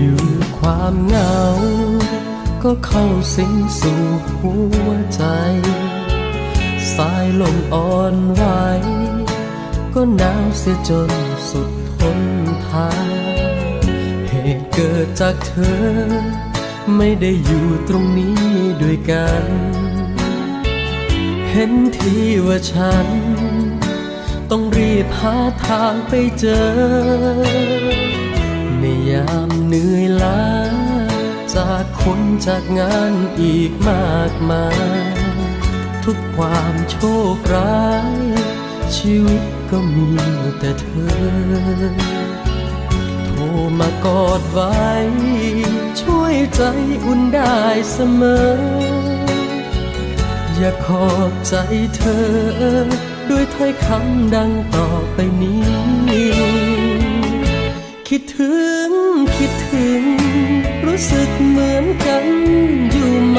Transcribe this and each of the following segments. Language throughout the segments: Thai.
อยู่ความเหงา ก็เข้าสิงสู่หัวใจ สายลมอ่อนไหว ก็หนาวเสียจนสุดทนทานเหตุเกิดจากเธอ ไม่ได้อยู่ตรงนี้ด้วยกัน เห็นทีว่าฉัน ต้องรีบหาทางไปเจอ ในยามเหนื่อยล้าจากคนจากงานอีกมากมาย ทุกความโชคร้าย ชีวิต ก็มีแต่เธอ โทรมากอดไว้ ช่วยใจอุ่นได้เสมอ อยากขอบใจเธอ ด้วยถ้อยคำดังต่อไปนี้ คิดถึง คิดถึง รู้สึกเหมือนกันอยู่ไหม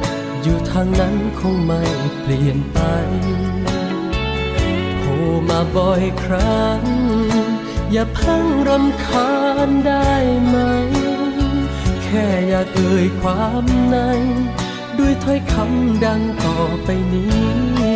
อยู่ทางนั้นคงไม่เปลี่ยนไปโทรมาบ่อยครั้ง อย่าพังรำคาญได้ไหม แค่อยากเอ่ยความใน ด้วยถ้อยคำดังต่อไปนี้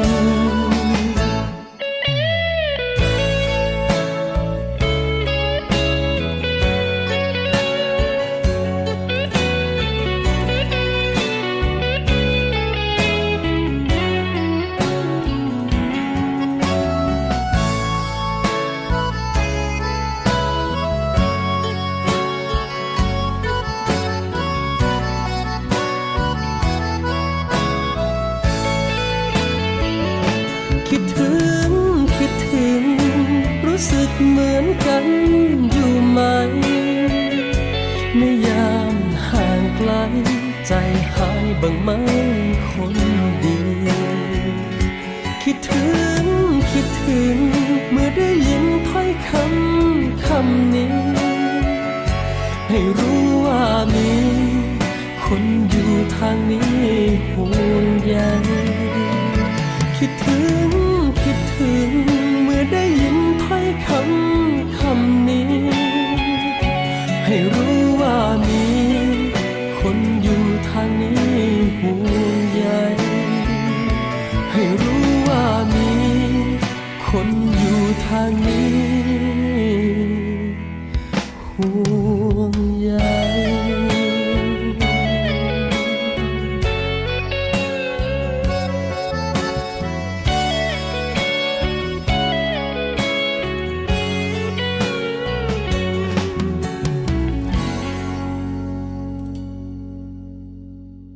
บ้างไหมคนดีคิดถึงคิดถึง เมื่อได้ยินถ้อยคำคำนี้ ให้รู้ว่ามี คนอยู่ทางนี้ห่วงใยคิดถึง